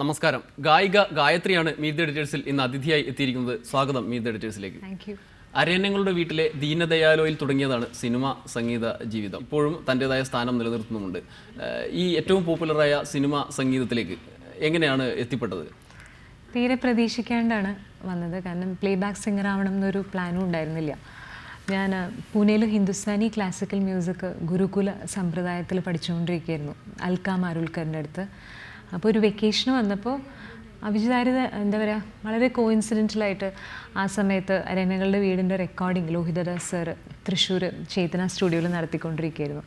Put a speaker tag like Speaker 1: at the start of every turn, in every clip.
Speaker 1: നമസ്കാരം. ഗായിക ഗായത്രിയാണ് meet the എഡിറ്റേഴ്സിൽ ഇന്ന് അതിഥിയായി എത്തിയിരിക്കുന്നത്. സ്വാഗതം മീറ്റ് ദ എഡിറ്റേഴ്സിലേക്ക് അരയന്നങ്ങളുടെ വീട്ടിലെ ദീനദയാലോയിൽ തുടങ്ങിയതാണ് സിനിമ സംഗീത ജീവിതം. ഇപ്പോഴും തന്റെതായ സ്ഥാനം നിലനിർത്തുന്നുമുണ്ട്. ഈ ഏറ്റവും പോപ്പുലറായ സിനിമ സംഗീതത്തിലേക്ക് എങ്ങനെയാണ് എത്തിപ്പെട്ടത്?
Speaker 2: തീരെ പ്രതീക്ഷിക്കാണ്ടാണ് വന്നത്. കാരണം പ്ലേ ബാക്ക് സിംഗർ ആവണം എന്നൊരു പ്ലാനും ഉണ്ടായിരുന്നില്ല. ഞാൻ പൂനെയിൽ ഹിന്ദുസ്ഥാനി ക്ലാസിക്കൽ മ്യൂസിക് ഗുരുകുല സമ്പ്രദായത്തിൽ പഠിച്ചുകൊണ്ടിരിക്കുകയായിരുന്നു. അൽക്ക മാരുൽക്കറിന്റെ അടുത്ത്. അപ്പോൾ ഒരു വെക്കേഷൻ വന്നപ്പോൾ അഭിജിതാരിത എന്താ പറയുക വളരെ കോയിൻസിഡന്റലായിട്ട് ആ സമയത്ത് അരണ്യകളുടെ വീടിന്റെ റെക്കോർഡിംഗ് ലോഹിതദാസ് സർ തൃശ്ശൂർ ചേതന സ്റ്റുഡിയോയിൽ നടത്തിക്കൊണ്ടിരിക്കുകയായിരുന്നു.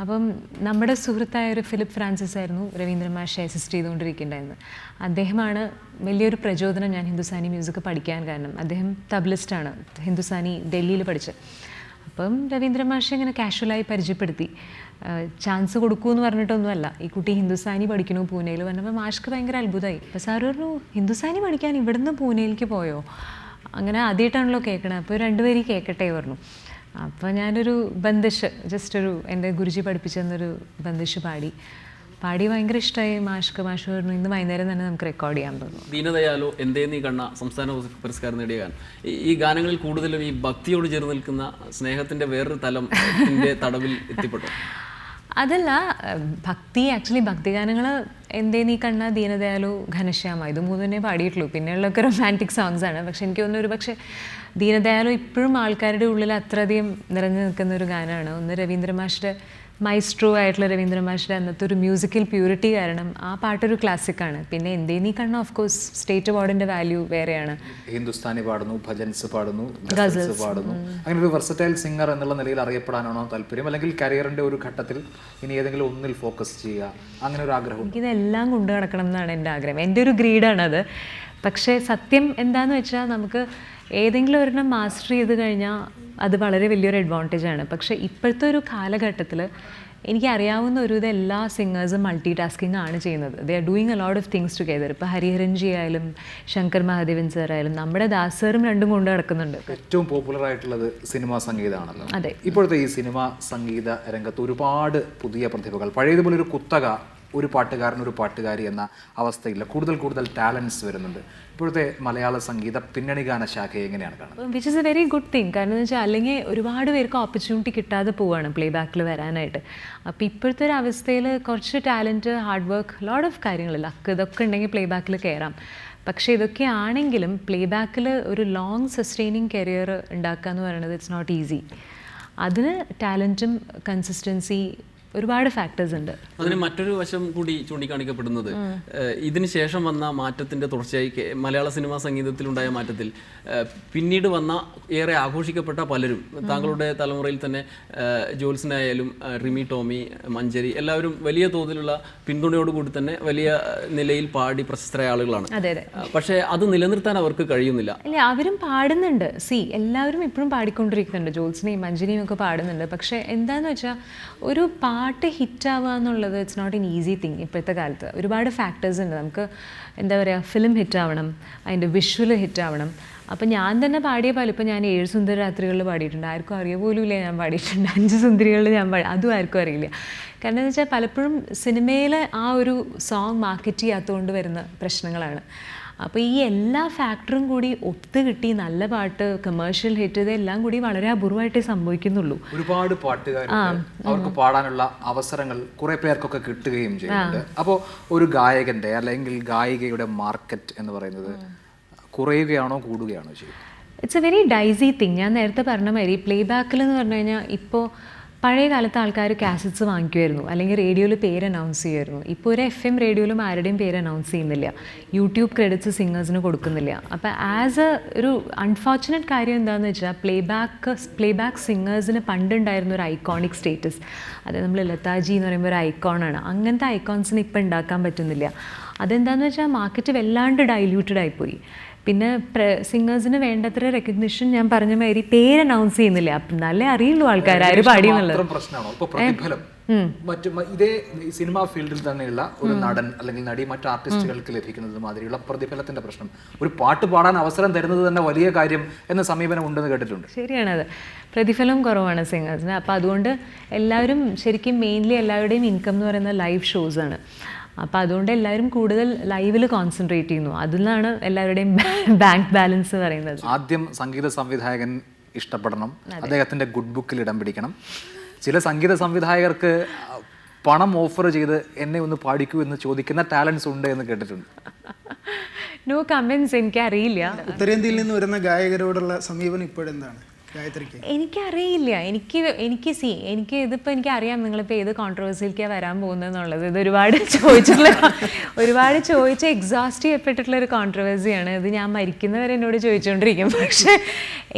Speaker 2: അപ്പം നമ്മുടെ സുഹൃത്തായ ഒരു ഫിലിപ്പ് ഫ്രാൻസിസ് ആയിരുന്നു രവീന്ദ്രൻ മാഷെ അസിസ്റ്റ് ചെയ്തുകൊണ്ടിരിക്കുന്നുണ്ടായിരുന്നത്. അദ്ദേഹമാണ് വലിയൊരു പ്രചോദനം ഞാൻ ഹിന്ദുസ്ഥാനി മ്യൂസിക് പഠിക്കാൻ കാരണം. അദ്ദേഹം തബ്ലിസ്റ്റാണ് ഹിന്ദുസ്ഥാനി ഡൽഹിയിൽ പഠിച്ചത്. അപ്പം രവീന്ദ്രൻ മാഷെ ഇങ്ങനെ കാഷ്വലായി പരിചയപ്പെടുത്തി. ചാൻസ് കൊടുക്കൂ എന്ന് പറഞ്ഞിട്ടൊന്നുമല്ല. ഈ കുട്ടി ഹിന്ദുസ്ഥാനി പഠിക്കണു പൂനെയിൽ പറഞ്ഞപ്പോൾ മാഷ്ക്ക് ഭയങ്കര അത്ഭുതമായി അപ്പോൾ സാർ പറഞ്ഞു ഹിന്ദുസ്ഥാനി പഠിക്കാൻ ഇവിടുന്ന് പൂനെയിലേക്ക് പോയോ? അങ്ങനെ ആദ്യമായിട്ടാണല്ലോ കേൾക്കണത് അപ്പോൾ രണ്ടുപേരും കേൾക്കട്ടെ പറഞ്ഞു. അപ്പോൾ ഞാനൊരു ബന്ദിഷ് ജസ്റ്റ് ഒരു എന്റെ ഗുരുജി പഠിപ്പിച്ചെന്നൊരു ബന്ദിഷ് പാടി. പാടി ഭയങ്കര ഇഷ്ടമായി മാഷ്ക്ക്. മാഷ് പറഞ്ഞു ഇന്ന് വൈകുന്നേരം തന്നെ നമുക്ക് റെക്കോർഡ് ചെയ്യാൻ തോന്നുന്നു
Speaker 1: ദീനദയാലോ എന്തേ നീ കണ്ണ സംസ്ഥാന പുരസ്കാരം നേടിയ ഗാനം. ഈ- ഗാനങ്ങളിൽ കൂടുതലും ഈ ഭക്തിയോട് ചേർന്ന് നിൽക്കുന്ന സ്നേഹത്തിന്റെ വേറൊരു തലം തടവിൽ എത്തിപ്പെട്ടു.
Speaker 2: അതല്ല ഭക്തി ആക്ച്വലി ഭക്തിഗാനങ്ങൾ എന്തേ നീ കണ്ണ ദീനദയാലു ഘനശ്യാമ? ഇത് മൂന്നേ പാടിയിട്ടുള്ളൂ. പിന്നെയുള്ളൊക്കെ റൊമാന്റിക് സോങ്സ് ആണ്. പക്ഷെ എനിക്ക് തോന്നുന്നു ഒരു പക്ഷേ ദീനദയാലു ഇപ്പോഴും ആൾക്കാരുടെ ഉള്ളിൽ അത്രയധികം നിറഞ്ഞു നിൽക്കുന്ന ഒരു ഗാനമാണ്. ഒന്ന് രവീന്ദ്ര മാഷിന്റെ മൈസ്ട്രോ ആയിട്ടുള്ള രവീന്ദ്ര മാഷിന്റെ അന്നത്തെ ഒരു മ്യൂസിക്കൽ പ്യൂരിറ്റി കാരണം ആ പാട്ടൊരു ക്ലാസിക്കാണ് പിന്നെ എന്തേ നീ കണ്ണ? ഓഫ് കോഴ്സ് സ്റ്റേറ്റ് അവാർഡിന്റെ വാല്യൂ വേറെയാണ്.
Speaker 3: ഹിന്ദുസ്ഥാനി പാടുന്നു ഭജൻസ് പാടുന്നു ഗസൽസ് പാടുന്നു. അങ്ങനെ ഒരു വെർസറ്റൈൽ സിംഗർ എന്നുള്ള നിലയിൽ അറിയപ്പെടാനാണോ താല്പര്യം? അല്ലെങ്കിൽ കരിയറിന്റെ ഒരു ഘട്ടത്തിൽ ഇനി ഏതെങ്കിലും ഒന്നിൽ ഫോക്കസ് ചെയ്യുക അങ്ങനെ ഒരു ആഗ്രഹം
Speaker 2: എനിക്കിതെല്ലാം കൊണ്ടു നടക്കണം എന്നാണ് എന്റെ ആഗ്രഹം. എന്റെ ഒരു ഗ്രീഡാണത് പക്ഷേ സത്യം എന്താണെന്ന് വെച്ചാൽ നമുക്ക് ഏതെങ്കിലും ഒരെണ്ണം മാസ്റ്റർ ചെയ്ത് കഴിഞ്ഞാൽ അത് വളരെ വലിയൊരു അഡ്വാന്റേജ് ആണ്. പക്ഷേ ഇപ്പോഴത്തെ ഒരു കാലഘട്ടത്തിൽ എനിക്കറിയാവുന്ന ഒരു ഇത് എല്ലാ സിംഗേഴ്സും മൾട്ടി ടാസ്കിങ് ആണ് ചെയ്യുന്നത്. They are doing a lot of things together ഇപ്പോൾ ഹരിഹരൻജി ആയാലും ശങ്കർ മഹാദേവൻ സാർ ആയാലും നമ്മുടെ ദാസറും രണ്ടും കൊണ്ട് നടക്കുന്നുണ്ട്.
Speaker 3: ഏറ്റവും പോപ്പുലർ ആയിട്ടുള്ളത് സിനിമാ സംഗീതമാണല്ലോ.
Speaker 2: അതെ.
Speaker 3: ഇപ്പോഴത്തെ ഈ സിനിമാ സംഗീത രംഗത്ത് ഒരുപാട് പുതിയ പ്രതിഭകൾ പഴയതുപോലെ ഒരു കുത്തക ഒരു പാട്ടുകാരൻ ഒരു പാട്ടുകാരി എന്ന അവസ്ഥയില്ല. കൂടുതൽ കൂടുതൽ ടാലൻസ് വരുന്നുണ്ട്. ഇപ്പോഴത്തെ മലയാള സംഗീത പിന്നണി ഗാന ശാഖയെ എങ്ങനെയാണ് കാണുന്നത്?
Speaker 2: Which is a very good thing കാരണം എന്ന് വെച്ചാൽ അല്ലെങ്കിൽ ഒരുപാട് പേർക്ക് ഓപ്പർച്യൂണിറ്റി കിട്ടാതെ പോവാണ് പ്ലേ ബാക്കിൽ വരാനായിട്ട്. അപ്പോൾ ഇപ്പോഴത്തെ ഒരു അവസ്ഥയിൽ കുറച്ച് talent hard work load of കാര്യങ്ങൾ ലക്ക് ഇതൊക്കെ ഉണ്ടെങ്കിൽ പ്ലേ ബാക്കിൽ കയറാം പക്ഷേ ഇതൊക്കെ ആണെങ്കിലും പ്ലേ ബാക്കിൽ ഒരു ലോങ് സസ്റ്റെയിനിങ് കരിയർ ഉണ്ടാക്കുക എന്ന് പറയുന്നത് ഇറ്റ്സ് നോട്ട് ഈസി അതിന് ടാലന്റും കൺസിസ്റ്റൻസി ഒരുപാട് ഫാക്ടേഴ്സ് ഉണ്ട്.
Speaker 1: അതിന് മറ്റൊരു വശം കൂടി ചൂണ്ടിക്കാണിക്കപ്പെടുന്നത്. ഇതിനുശേഷം ഇതിന് ശേഷം വന്ന മാറ്റത്തിന്റെ തുടർച്ചയായി മലയാള സിനിമാ സംഗീതത്തിലുണ്ടായ മാറ്റത്തിൽ പിന്നീട് വന്ന ഏറെ ആഘോഷിക്കപ്പെട്ട പലരും താങ്കളുടെ തലമുറയിൽ തന്നെ ജോൽസിനായാലും റിമി ടോമി മഞ്ജരി എല്ലാവരും വലിയ തോതിലുള്ള പിന്തുണയോടുകൂടി തന്നെ വലിയ നിലയിൽ പാടി പ്രശസ്തരായ ആളുകളാണ്.
Speaker 2: അതെ അതെ.
Speaker 1: പക്ഷേ അത് നിലനിർത്താൻ അവർക്ക് കഴിയുന്നില്ല.
Speaker 2: അല്ല അവരും പാടുന്നുണ്ട്. സി എല്ലാവരും ഇപ്പോഴും പാടിക്കൊണ്ടിരിക്കുന്നുണ്ട്. ജോൽസിനെയും മഞ്ജരിയും ഒക്കെ പാടുന്നുണ്ട്. പക്ഷേ എന്താന്ന് വെച്ചാൽ ഒരു പാട്ട് ഹിറ്റാവുക എന്നുള്ളത് it's not an easy thing ഇപ്പോഴത്തെ കാലത്ത് ഒരുപാട് ഫാക്ടേഴ്സ് ഉണ്ട്. നമുക്ക് എന്താ പറയുക ഫിലിം ഹിറ്റാവണം അതിന്റെ വിഷ്വൽ ഹിറ്റാവണം അപ്പം ഞാൻ തന്നെ പാടിയ പോലെ ഇപ്പം ഞാൻ ഏഴ് സുന്ദര രാത്രികളിൽ പാടിയിട്ടുണ്ട്. ആർക്കും അറിയ പോലുമില്ല ഞാൻ പാടിയിട്ടുണ്ട്. അഞ്ച് സുന്ദരികളിൽ ഞാൻ പാടി അതും ആർക്കും അറിയില്ല. കാരണം എന്ന് വെച്ചാൽ പലപ്പോഴും സിനിമയിലെ ആ ഒരു സോങ് മാർക്കറ്റ് ചെയ്യാത്തതുകൊണ്ട് വരുന്ന പ്രശ്നങ്ങളാണ്. അപ്പോൾ ഈ എല്ലാ ഫാക്ടറും കൂടി ഒത്തു കിട്ടി നല്ല പാട്ട് കമേഴ്ഷ്യൽ ഹിറ്റ് ഇതെല്ലാം കൂടി വളരെ അപൂർവമായിട്ടേ സംഭവിക്കുന്നുള്ളൂ.
Speaker 3: ഒരുപാട് പാട്ടുകാർക്ക് അവർക്ക് പാടാനുള്ള അവസരങ്ങൾ കുറെ പേർക്കൊക്കെ കിട്ടുകയും ചെയ്യുന്നുണ്ട്. അപ്പോൾ ഒരു ഗായകന്റെ അല്ലെങ്കിൽ ഗായികയുടെ മാർക്കറ്റ് എന്ന് പറയുന്നത് കുറയുകയാണോ കൂടുകയാണോ ചെയ്യുന്നത്?
Speaker 2: It's a very dicey thing ഞാൻ നേരത്തെ പറഞ്ഞ മാതിരി പ്ലേ ബാക്കിൽ എന്ന് പറഞ്ഞു കഴിഞ്ഞാൽ ഇപ്പോൾ പഴയ കാലത്ത് ആൾക്കാർ കാസറ്റ്സ് വാങ്ങിക്കുമായിരുന്നു. അല്ലെങ്കിൽ റേഡിയോയിൽ പേര് അനൗൺസ് ചെയ്യുമായിരുന്നു. ഇപ്പോൾ ഒരു എഫ് എം റേഡിയോയിലും ആരുടെയും പേര് അനൗൺസ് ചെയ്യുന്നില്ല. യൂട്യൂബ് ക്രെഡിറ്റ്സ് സിംഗേഴ്സിന് കൊടുക്കുന്നില്ല. അപ്പോൾ ആസ് എ ഒരു അൺഫോർച്ചുനേറ്റ് കാര്യം എന്താണെന്ന് വെച്ചാൽ പ്ലേ ബാക്ക് പ്ലേ ബാക്ക് സിംഗേഴ്സിന് പണ്ടുണ്ടായിരുന്ന ഒരു ഐക്കോണിക് സ്റ്റേറ്റസ് അതായത് നമ്മൾ ലതാജി എന്ന് പറയുമ്പോൾ ഒരു ഐക്കോണാണ് അങ്ങനത്തെ ഐക്കോൺസിന് ഇപ്പോൾ ഉണ്ടാക്കാൻ പറ്റുന്നില്ല. അതെന്താണെന്ന് വെച്ചാൽ മാർക്കറ്റ് വല്ലാണ്ട് ഡൈല്യൂട്ടഡ് ആയിപ്പോയി. പിന്നെ സിംഗേഴ്സിന് വേണ്ടത്ര റെക്കഗ്നിഷൻ ഞാൻ പറഞ്ഞ മാതിരി പേര് അനൗൺസ് ചെയ്യുന്നില്ല. എന്നാലേ അറിയുള്ളൂ ആൾക്കാർ ആര് പാടി എന്നുള്ളത്
Speaker 3: മാത്രം പ്രശ്നമാണോ? ഇപ്പൊ പ്രതിഫലം. മറ്റു ഇതേ സിനിമ ഫീൽഡിൽ തന്നെയുള്ള ഒരു നടൻ അല്ലെങ്കിൽ നടി മറ്റു ആർട്ടിസ്റ്റുകൾക്ക് ലഭിക്കുന്നത് മാതിരിയുള്ള പ്രതിഫലത്തിന്റെ പ്രശ്നം. ഒരു പാട്ട് പാടാൻ അവസരം തരുന്നത് തന്നെ വലിയ കാര്യം എന്ന സമീപനം ഉണ്ടെന്ന് കേട്ടിട്ടുണ്ട്.
Speaker 2: ശരിയാണത്. പ്രതിഫലം കുറവാണ് സിംഗേഴ്സിന് അപ്പോൾ അതുകൊണ്ട് എല്ലാവരും ശരിക്കും മെയിൻലി എല്ലാവരുടെയും ഇൻകം എന്ന് പറയുന്നത് ലൈവ് ഷോസാണ് അപ്പോൾ അതുകൊണ്ട് എല്ലാവരും കൂടുതൽ ലൈവിൽ കോൺസെൻട്രേറ്റ് ചെയ്യുന്നു. അതിലാണ് എല്ലാവരുടെയും ബാങ്ക് ബാലൻസ് പറയുന്നത്.
Speaker 3: ആദ്യം സംഗീത സംവിധായകൻ ഇഷ്ടപ്പെടണം. അദ്ദേഹത്തിന്റെ ഗുഡ് ബുക്കിൽ ഇടം പിടിക്കണം. ചില സംഗീത സംവിധായകർക്ക് പണം ഓഫർ ചെയ്ത് എന്നെ ഒന്ന് പാടിക്കൂ എന്ന് ചോദിക്കുന്ന ടാലൻസ് ഉണ്ട് എന്ന് കേട്ടിട്ടുണ്ട്.
Speaker 2: നോ കമൻസ് എനിക്കറിയില്ല.
Speaker 4: ഉത്തരേന്ത്യയിൽ നിന്ന് വരുന്ന ഗായകരോടുള്ള സമീപനം ഇപ്പോഴെന്താണ്?
Speaker 2: എനിക്കറിയില്ല. എനിക്ക് എനിക്ക് സി എനിക്ക് ഇതിപ്പോൾ എനിക്കറിയാം നിങ്ങളിപ്പോൾ ഏത് കോൺട്രവേഴ്സിയിലേക്കാണ് വരാൻ പോകുന്നതെന്നുള്ളത്. ഇത് ഒരുപാട് ചോദിച്ചിട്ടുള്ള ഒരുപാട് ചോദിച്ച് എക്സോസ്റ്റ് ചെയ്യപ്പെട്ടിട്ടുള്ള ഒരു കോൺട്രവേഴ്സിയാണ് ഇത് ഞാൻ മരിക്കുന്നവരെ എന്നോട് ചോദിച്ചുകൊണ്ടിരിക്കും പക്ഷേ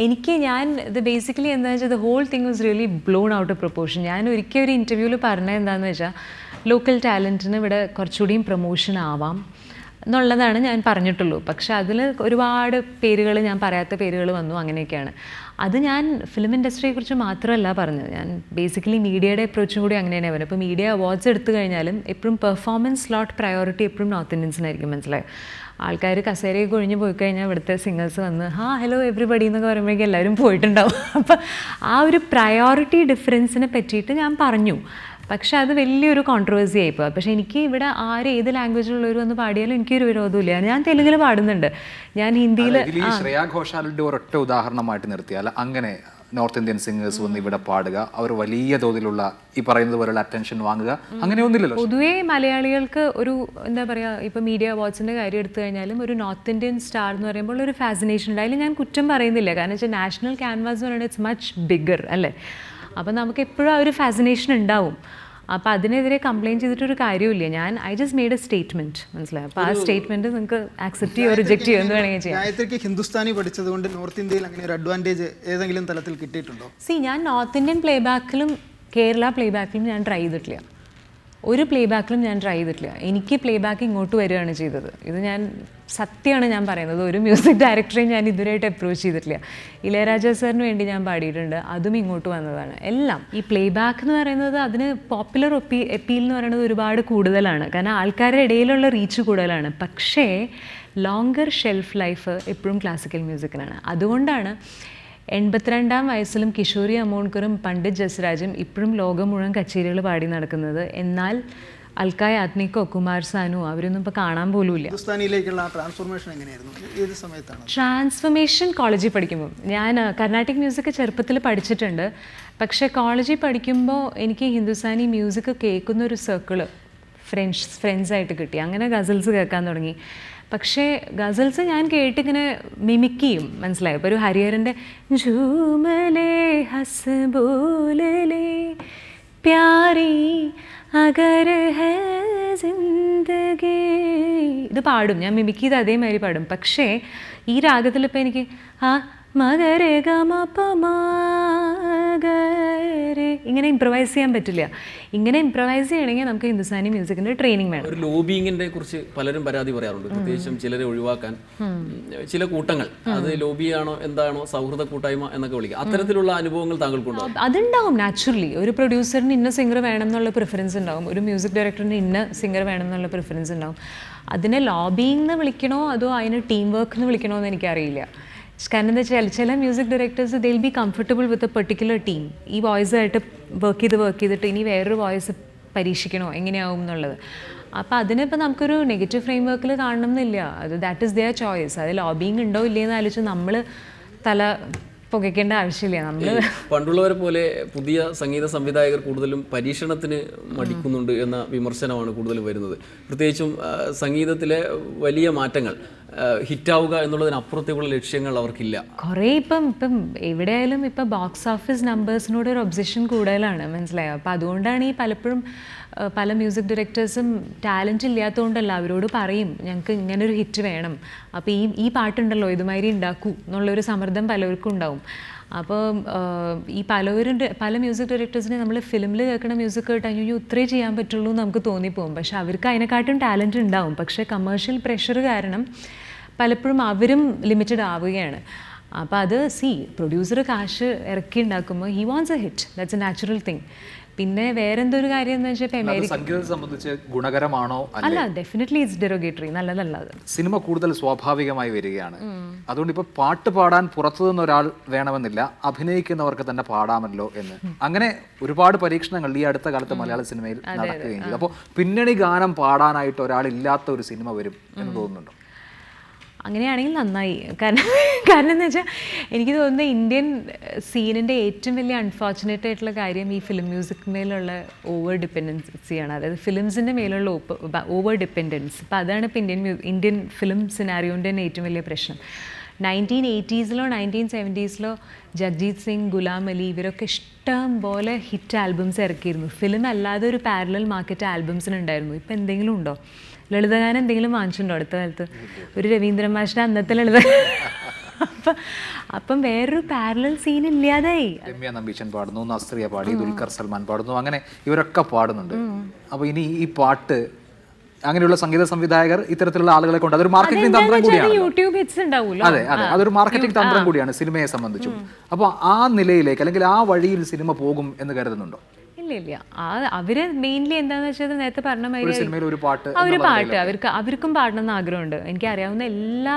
Speaker 2: എനിക്ക് ഞാൻ ഇത് ബേസിക്കലി എന്താണെന്ന് വെച്ചാൽ the whole thing was really blown out of proportion ഞാൻ ഒരിക്കൽ ഒരു ഇന്റർവ്യൂവിൽ പറഞ്ഞത് എന്താണെന്ന് വെച്ചാൽ ലോക്കൽ ടാലന്റിന് ഇവിടെ കുറച്ചുകൂടിയും പ്രൊമോഷൻ ആവാം എന്നുള്ളതാണ് ഞാൻ പറഞ്ഞിട്ടുള്ളൂ. പക്ഷെ അതിൽ ഒരുപാട് പേരുകൾ ഞാൻ പറയാത്ത പേരുകൾ വന്നു അങ്ങനെയൊക്കെയാണ്. അത് ഞാൻ ഫിലിം ഇൻഡസ്ട്രിയെ കുറിച്ച് മാത്രമല്ല പറഞ്ഞത്. ഞാൻ ബേസിക്കലി മീഡിയയുടെ അപ്രോച്ചും കൂടി അങ്ങനെ തന്നെ പറഞ്ഞു ഇപ്പോൾ മീഡിയ അവാർഡ്സ് എടുത്തു കഴിഞ്ഞാലും എപ്പോഴും പെർഫോമൻസ് സ്ലോട്ട് പ്രയോറിറ്റി എപ്പോഴും നോർത്ത് ഇന്ത്യൻസിനായിരിക്കും മനസ്സിലായത് ആൾക്കാർ കസേരയൊക്കെ കൊഴിഞ്ഞ് പോയി കഴിഞ്ഞാൽ ഇവിടുത്തെ സിംഗേഴ്സ് വന്ന് ഹാ ഹലോ എവറിബഡി എന്നൊക്കെ പറയുമ്പോഴേക്കും എല്ലാവരും പോയിട്ടുണ്ടാവും. അപ്പോൾ ആ ഒരു പ്രയോറിറ്റി ഡിഫറൻസിനെ പറ്റിയിട്ട് ഞാൻ പറഞ്ഞു. പക്ഷെ അത് വലിയൊരു കോൺട്രവേഴ്സി ആയിപ്പോൾ പക്ഷെ എനിക്ക് ഇവിടെ ആര് ഏത് ലാംഗ്വേജിലുള്ളവർ ഒന്ന് പാടിയാലും എനിക്കൊരു വിരോധമില്ല ഞാൻ തെലുങ്കിൽ പാടുന്നുണ്ട്. ഞാൻ ഹിന്ദിയിൽ
Speaker 3: ശ്രേയാ ഘോഷാലിന്റെ ഒരൊറ്റ ഉദാഹരണമായിട്ട് നിർത്തിയാൽ അങ്ങനെ നോർത്ത് ഇന്ത്യൻ സിംഗേഴ്സ് വന്ന് ഇവിടെ പാടുക അവർ വലിയ തോതിലുള്ള ഈ പറയുന്നത് പോലുള്ള അറ്റൻഷൻ വാങ്ങുക അങ്ങനെ ഒന്നുമില്ലല്ലോ.
Speaker 2: പൊതുവേ മലയാളികൾക്ക് ഒരു എന്താ പറയുക ഇപ്പോൾ മീഡിയ അവാർഡ്സിന്റെ കാര്യം എടുത്തു കഴിഞ്ഞാലും ഒരു നോർത്ത് ഇന്ത്യൻ സ്റ്റാർ എന്ന് പറയുമ്പോൾ ഒരു ഫാസിനേഷൻ ഉണ്ട്. അതിൽ ഞാൻ കുറ്റം പറയുന്നില്ല. കാരണം വെച്ചാൽ നാഷണൽ ക്യാൻവാസ് എന്ന് പറയുന്നത് ഇറ്റ്സ് മച്ച് ബിഗർ അല്ലേ? അപ്പോൾ നമുക്ക് എപ്പോഴും ആ ഒരു ഫാസിനേഷൻ ഉണ്ടാവും. അപ്പോൾ അതിനെതിരെ കംപ്ലയിന്റ് ചെയ്തിട്ടൊരു കാര്യമില്ല ഞാൻ I just made a statement മനസ്സിലായി? അപ്പോൾ ആ സ്റ്റേറ്റ്മെന്റ് നിങ്ങൾക്ക് ആക്സെപ്റ്റ് ചെയ്യുമോ റിജക്റ്റ് ചെയ്യുമോ എന്ന് വേണമെങ്കിൽ ചെയ്യാം.
Speaker 4: ഗായത്രിക്ക് ഹിന്ദുസ്ഥാനി പഠിച്ചതുകൊണ്ട് നോർത്ത് ഇന്ത്യയിൽ അങ്ങനെ ഒരു അഡ്വാന്റേജ് ഏതെങ്കിലും തലത്തിൽ കിട്ടിയിട്ടുണ്ടോ?
Speaker 2: സി ഞാൻ നോർത്ത് ഇന്ത്യൻ പ്ലേബാക്കിലും കേരള പ്ലേബാക്കിലും ഞാൻ ട്രൈ ചെയ്തിട്ടില്ല. ഒരു പ്ലേ ബാക്കിലും ഞാൻ ട്രൈ ചെയ്തിട്ടില്ല. എനിക്ക് പ്ലേ ബാക്ക് ഇങ്ങോട്ട് വരികയാണ് ചെയ്തത്. ഇത് ഞാൻ സത്യമാണ് ഞാൻ പറയുന്നത്. ഒരു മ്യൂസിക് ഡയറക്ടറെയും ഞാൻ ഇതുവരെയായിട്ട് അപ്രോച്ച് ചെയ്തിട്ടില്ല. ഇളയരാജ സാറിന് വേണ്ടി ഞാൻ പാടിയിട്ടുണ്ട്. അതും ഇങ്ങോട്ട് വന്നതാണ്. എല്ലാം. ഈ പ്ലേ ബാക്ക് എന്ന് പറയുന്നത് അതിന് പോപ്പുലർ ഒപ്പി എപ്പീൽ എന്ന് പറയുന്നത് ഒരുപാട് കൂടുതലാണ്. കാരണം ആൾക്കാരുടെ ഇടയിലുള്ള റീച്ച് കൂടുതലാണ്. പക്ഷേ ലോങ്കർ ഷെൽഫ് ലൈഫ് എപ്പോഴും ക്ലാസിക്കൽ മ്യൂസിക്കിനാണ് അതുകൊണ്ടാണ് എൺപത്തിരണ്ടാം വയസ്സിലും കിഷോരി അമോൺകറും പണ്ഡിറ്റ് ജസ്രാജും ഇപ്പോഴും ലോകം മുഴുവൻ കച്ചേരികൾ പാടി നടക്കുന്നത്. എന്നാൽ അൽക്കായ് ആത്മിക്കോ കുമാർ സാനു അവരൊന്നും ഇപ്പോൾ കാണാൻ പോലുമില്ല.
Speaker 4: ഹിന്ദുസ്ഥാനിയിലേക്കുള്ള ട്രാൻസ്ഫോർമേഷൻ എങ്ങനെയായിരുന്നു? ഏത് സമയത്താണ്?
Speaker 2: ട്രാൻസ്ഫോർമേഷൻ കോളേജിൽ പഠിക്കുമ്പോൾ ഞാൻ കർണാട്ടിക് മ്യൂസിക് ചെറുപ്പത്തിൽ പഠിച്ചിട്ടുണ്ട്. പക്ഷേ കോളേജിൽ പഠിക്കുമ്പോൾ എനിക്ക് ഹിന്ദുസ്ഥാനി മ്യൂസിക് കേൾക്കുന്ന ഒരു സർക്കിൾ ഫ്രണ്ട്സ് ഫ്രണ്ട്സായിട്ട് കിട്ടി. അങ്ങനെ ഗസൽസ് കേൾക്കാൻ തുടങ്ങി. പക്ഷേ ഗസൽസ് ഞാൻ കേട്ടിങ്ങനെ മിമിക്കിയും മനസ്സിലായോ? ഇപ്പോൾ ഒരു ഹരിഹരന്റെ ജൂമലേ ഹസ് ബോലേ പ്യാരി ജിന്ദഗി. ഇത് പാടും ഞാൻ മിമിക്കിയത് അതേമാതിരി പാടും. പക്ഷേ ഈ രാഗത്തിൽ ഇപ്പം എനിക്ക് ആ മകര ഗമ പമാകരെ ഇങ്ങനെ ഇമ്പ്രവൈസ് ചെയ്യാൻ പറ്റില്ല. ഇങ്ങനെ ഇമ്പ്രവൈസ് ചെയ്യണമെങ്കിൽ നമുക്ക് ഹിന്ദുസ്ഥാനി മ്യൂസിക്കിന്റെ ട്രെയിനിങ് വേണം.
Speaker 1: ഒരു ലോബിങ്ങിനെ കുറിച്ച് പലരും പരാതി പറയാറുണ്ട്. പ്രത്യേകിച്ചും ചിലരെ ഒഴിവാക്കാൻ ചില കൂട്ടങ്ങൾ. അത് ലോബിയാണോ എന്താണോ സൗഹൃദ കൂട്ടായ്മ എന്നൊക്കെ വിളിക്കുക അത്തരത്തിലുള്ള അനുഭവങ്ങൾ താങ്കൾക്കുണ്ടോ?
Speaker 2: അതുണ്ടാവും നാച്ചുറലി ഒരു പ്രൊഡ്യൂസറിന് ഇന്ന സിംഗർ വേണം എന്നുള്ള പ്രിഫറൻസ് ഉണ്ടാവും. ഒരു മ്യൂസിക് ഡയറക്ടറിന് ഇന്ന സിംഗർ വേണം എന്നുള്ള പ്രിഫറൻസ് ഉണ്ടാവും. അതിനെ ലോബിങ് എന്ന് വിളിക്കണോ അതോ അതിന് ടീം വർക്ക് എന്ന് വിളിക്കണോ എന്ന് എനിക്കറിയില്ല. കാരണം എന്താ വെച്ചാൽ ചില music directors will be comfortable with a particular team ഈ വോയിസായിട്ട് വർക്ക് ചെയ്ത് വർക്ക് ചെയ്തിട്ട് ഇനി വേറൊരു വോയിസ് പരീക്ഷിക്കണോ? എങ്ങനെയാവും എന്നുള്ളത്. അപ്പോൾ അതിനിപ്പോൾ നമുക്കൊരു നെഗറ്റീവ് ഫ്രെയിം വർക്കിൽ കാണണം എന്നില്ല അത് ദാറ്റ് ഈസ് ദിയർ ചോയ്സ് അത് ലോബിങ് ഉണ്ടോ ഇല്ലയെന്ന് ആലോചിച്ച് നമ്മൾ തല പുകയ്ക്കേണ്ട ആവശ്യമില്ല. നമ്മൾ
Speaker 1: പണ്ടുള്ളവരെ പോലെ പുതിയ സംഗീത സംവിധായകർ കൂടുതലും പരീക്ഷണത്തിന് മടിക്കുന്നുണ്ട് എന്ന വിമർശനമാണ് കൂടുതലും വരുന്നത്. പ്രത്യേകിച്ചും സംഗീതത്തിലെ വലിയ മാറ്റങ്ങൾ. ഹിറ്റാവുക എന്നുള്ളതിനപ്പുറത്തേക്കുള്ള ലക്ഷ്യങ്ങൾ അവർക്കില്ല.
Speaker 2: കുറേ ഇപ്പം ഇപ്പം എവിടെയായാലും ഇപ്പം ബോക്സ് ഓഫീസ് നമ്പേഴ്സിനോട് ഒരു ഒബ്സഷൻ കൂടുതലാണ് മനസ്സിലായോ? അപ്പം അതുകൊണ്ടാണ് ഈ പലപ്പോഴും പല മ്യൂസിക് ഡയറക്ടേഴ്സും ടാലന്റ് ഇല്ലാത്തതുകൊണ്ടല്ല അവരോട് പറയും ഞങ്ങൾക്ക് ഇങ്ങനൊരു ഹിറ്റ് വേണം. അപ്പോൾ ഈ ഈ പാട്ടുണ്ടല്ലോ ഇതുമാതിരി ഉണ്ടാക്കൂ എന്നുള്ളൊരു സമ്മർദ്ദം പലർക്കും ഉണ്ടാവും. അപ്പോൾ ഈ പലവരും പല മ്യൂസിക് ഡയറക്ടേഴ്സിനെ നമ്മൾ ഫിലിമിൽ കേൾക്കുന്ന മ്യൂസിക് കേട്ട് അയ്യോ ഇത്രേ ചെയ്യാൻ പറ്റുള്ളൂ എന്ന് നമുക്ക് തോന്നിപ്പോകും. പക്ഷേ അവർക്ക് അതിനെക്കാട്ടും ടാലന്റ് ഉണ്ടാവും. പക്ഷേ കമേഴ്ഷ്യൽ പ്രഷർ കാരണം പലപ്പോഴും അവരും ലിമിറ്റഡ് ആവുകയാണ്. അപ്പോൾ അത് സി പ്രൊഡ്യൂസർ കാശ് ഇറക്കി ഉണ്ടാക്കുമ്പോൾ he wants a hit that's a natural thing പിന്നെ വേറെന്തൊരു കാര്യം എന്ന് വെച്ചാൽ
Speaker 3: സംഗീതത്തെ സംബന്ധിച്ച് ഗുണകരമാണോ അല്ല?
Speaker 2: ഡെഫിനറ്റ്ലി ഇറ്റ്സ് ഡെറോഗേറ്ററി നല്ലതല്ല
Speaker 3: സിനിമ കൂടുതൽ സ്വാഭാവികമായി വരികയാണ്. അതുകൊണ്ട് ഇപ്പൊ പാട്ട് പാടാൻ പുറത്തു നിന്ന് ഒരാൾ വേണമെന്നില്ല അഭിനയിക്കുന്നവർക്ക് തന്നെ പാടാമല്ലോ എന്ന്. അങ്ങനെ ഒരുപാട് പരീക്ഷണങ്ങൾ ഈ അടുത്ത കാലത്ത് മലയാള സിനിമയിൽ നടക്കുകയും ചെയ്തു. അപ്പോൾ പിന്നണി ഗാനം പാടാനായിട്ട് ഒരാളില്ലാത്ത ഒരു സിനിമ വരും എന്ന് തോന്നുന്നുണ്ടോ?
Speaker 2: അങ്ങനെയാണെങ്കിൽ നന്നായി. കാരണം കാരണം എന്ന് വെച്ചാൽ എനിക്ക് തോന്നുന്നത് ഇന്ത്യൻ സീനിന്റെ ഏറ്റവും വലിയ അൺഫോർച്ചുനേറ്റ് ആയിട്ടുള്ള കാര്യം ഈ ഫിലിം മ്യൂസിക് മേലുള്ള ഓവർ ഡിപ്പെൻഡൻസിയാണ് അതായത് ഫിലിംസിന്റെ മേലുള്ള ഓവർ ഡിപ്പെൻഡൻസ് അപ്പം അതാണ് ഇപ്പോൾ ഇന്ത്യൻ ഇന്ത്യൻ ഫിലിം സിനാരിയോന്റെ തന്നെ ഏറ്റവും വലിയ പ്രശ്നം. നയന്റീൻ എയ്റ്റീസിലോ നയന്റീൻ സെവന്റീസിലോ ജഗ്ജീത് സിംഗ് ഗുലാം അലി ഇവരൊക്കെ ഇഷ്ടം പോലെ ഹിറ്റ് ആൽബംസ് ഇറക്കിയിരുന്നു. ഫിലിം അല്ലാതെ ഒരു പാരലൽ മാർക്കറ്റ് ആൽബംസിനുണ്ടായിരുന്നു ഇപ്പോൾ എന്തെങ്കിലും ഉണ്ടോ? ലളിതഗാനം എന്തെങ്കിലും വാങ്ങിച്ചിട്ടുണ്ടോ അടുത്ത കാലത്ത്? ഒരു രവീന്ദ്രൻ മാഷിന്റെ അന്നത്തെ ലളിത അപ്പം അപ്പം വേറൊരു പാരലൽ സീൻ ഇല്ലാതായി.
Speaker 3: രമ്യ നമ്പീശൻ പാടുന്നു നസ്രിയ പാടി ദുൽഖർ സൽമാൻ പാടുന്നു അങ്ങനെ ഇവരൊക്കെ പാടുന്നുണ്ട്. അപ്പോൾ ഇനി ഈ പാട്ട് അങ്ങനെയുള്ള സംഗീത സംവിധായകർ ഇത്തരത്തിലുള്ള ആളുകളെ കൊണ്ട് അതൊരു മാർക്കറ്റിംഗ് തന്ത്രം കൂടിയാണ്.
Speaker 2: യൂട്യൂബ് ഹിറ്റ്സ് ഉണ്ടാവുമല്ലോ
Speaker 3: അതെ അതെ. അതൊരു മാർക്കറ്റിംഗ് തന്ത്രം കൂടിയാണ് സിനിമയെ സംബന്ധിച്ചും. അപ്പോൾ ആ നിലയിലേക്ക് അല്ലെങ്കിൽ ആ വഴിയിൽ സിനിമ പോകും എന്ന് കരുതുന്നുണ്ടോ?
Speaker 2: ഇല്ല. ഇല്ല ആ അവർ മെയിൻലി എന്താന്ന് വെച്ചാൽ നേരത്തെ പറഞ്ഞ
Speaker 3: ഒരു
Speaker 2: മാതിരി
Speaker 3: ഒരു പാട്ട്
Speaker 2: ആ ഒരു പാട്ട്. അവർക്ക് അവർക്കും പാടണം എന്ന് ആഗ്രഹമുണ്ട്. എനിക്ക് അറിയാവുന്ന എല്ലാ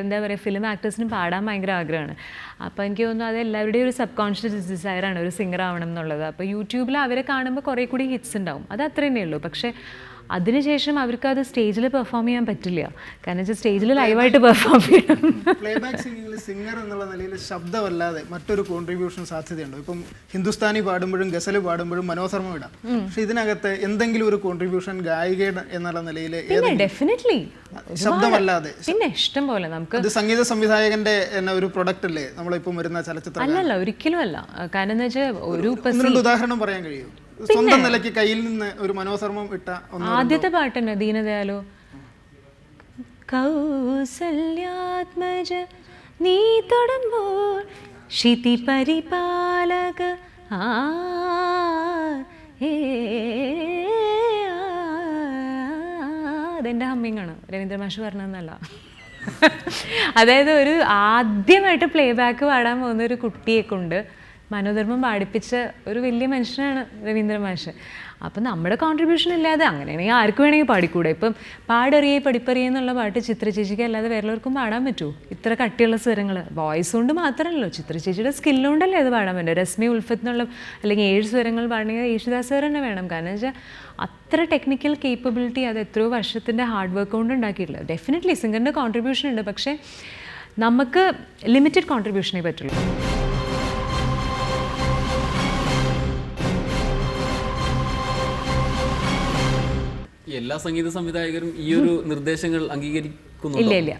Speaker 2: എന്താ പറയുക ഫിലിം ആക്ടേഴ്സിനും പാടാൻ ഭയങ്കര ആഗ്രഹമാണ്. അപ്പോൾ എനിക്ക് തോന്നുന്നു അത് എല്ലാവരുടെയും ഒരു സബ് കോൺഷ്യസ് ഡിസയറാണ് ഒരു സിംഗർ ആവണം എന്നുള്ളത്. അപ്പോൾ യൂട്യൂബിൽ അവരെ കാണുമ്പോൾ കുറേ കൂടി ഹിറ്റ്സ് ഉണ്ടാവും. അത് അത്ര തന്നെയുള്ളൂ പക്ഷേ അതിനുശേഷം അവർക്ക് അത് സ്റ്റേജിൽ പെർഫോം ചെയ്യാൻ പറ്റില്ല. കാരണം വെച്ചാൽ സ്റ്റേജിൽ ലൈവായിട്ട് പെർഫോം ചെയ്യണം.
Speaker 4: പ്ലേബാക്ക് സിംഗിങ്ങിൽ സിംഗർ എന്നുള്ള നിലയിൽ ശബ്ദമല്ലാതെ മറ്റൊരു കോൺട്രിബ്യൂഷൻ സാധ്യതയുണ്ടോ. ഇപ്പം ഹിന്ദുസ്ഥാനി പാടുമ്പോഴും ഗസൽ പാടുമ്പോഴും മനോധർമ്മം ഇടാം പക്ഷെ ഇതിനകത്ത് എന്തെങ്കിലും ഒരു കോൺട്രിബ്യൂഷൻ ഗായിക എന്നുള്ള നിലയിൽ
Speaker 2: ഡെഫിനറ്റ്ലി
Speaker 4: ശബ്ദമല്ലാതെ.
Speaker 2: പിന്നെ ഇഷ്ടം പോലെ നമുക്ക്
Speaker 4: സംഗീത സംവിധായകന്റെ ഒരു പ്രൊഡക്റ്റ് അല്ലേ? നമ്മളിപ്പം വരുന്ന ചലച്ചിത്രം
Speaker 2: അല്ലല്ല ഒരിക്കലും അല്ല കാരണം എന്ന് വെച്ചാൽ ഒരു
Speaker 4: ഉദാഹരണം പറയാൻ കഴിയും സ്വന്തം നിലയ്ക്ക് കയ്യിൽ നിന്ന് ഒരു മനോധർമ്മം ഇട്ട
Speaker 2: ആദ്യത്തെ പാട്ട് തന്നെ ദീനദയാലോ? കൗസല്യാത്മജ നീ തൊടുമ്പോൾ ക്ഷിതി പരിപാലക ആ. അതെന്റെ ഹമ്മിങ്ങാണ് രവീന്ദ്ര മാഷ് പറഞ്ഞതെന്നല്ല. അതായത് ഒരു ആദ്യമായിട്ട് പ്ലേ ബാക്ക് പാടാൻ പോകുന്ന ഒരു കുട്ടിയെ കൊണ്ട് മനോധർമ്മം പാടിപ്പിച്ച ഒരു വലിയ മനുഷ്യനാണ് രവീന്ദ്ര മാഷ്. അപ്പം നമ്മുടെ കോൺട്രിബ്യൂഷൻ ഇല്ലാതെ അങ്ങനെയാണെങ്കിൽ ആർക്ക് വേണമെങ്കിൽ പാടിക്കൂടെ? ഇപ്പം പാടറിയേ പഠിപ്പറിയേ എന്നുള്ള പാട്ട് ചിത്ര ചേച്ചിക്ക് അല്ലാതെ വേറെല്ലാവർക്കും പാടാൻ പറ്റുമോ? ഇത്ര കട്ടിയുള്ള സ്വരങ്ങൾ വോയിസ് കൊണ്ട് മാത്രമല്ലല്ലോ ചിത്ര ചേച്ചിയുടെ സ്കില്ലുകൊണ്ടല്ലേ അത് പാടാൻ പറ്റും രശ്മി ഉൽഫത്ത് എന്നുള്ള അല്ലെങ്കിൽ ഏഴ് സ്വരങ്ങൾ പാടണമെങ്കിൽ യേശുദാസ് സാർ തന്നെ വേണം. കാരണം വെച്ചാൽ അത്ര ടെക്നിക്കൽ കേപ്പബിലിറ്റി അത് എത്രയോ വർഷത്തിന്റെ ഹാർഡ് വർക്ക് കൊണ്ട് ഉണ്ടാക്കിയിട്ടില്ല ഡെഫിനറ്റ്ലി സിംഗറിന്റെ കോൺട്രിബ്യൂഷൻ ഉണ്ട്. പക്ഷേ നമുക്ക് ലിമിറ്റഡ് കോൺട്രിബ്യൂഷനേ പറ്റുള്ളൂ.
Speaker 1: എല്ലാ സംഗീത സംവിധായകരും ഈ ഒരു നിർദ്ദേശങ്ങൾ അംഗീകരിക്കുന്നു
Speaker 2: ഇല്ല ഇല്ല.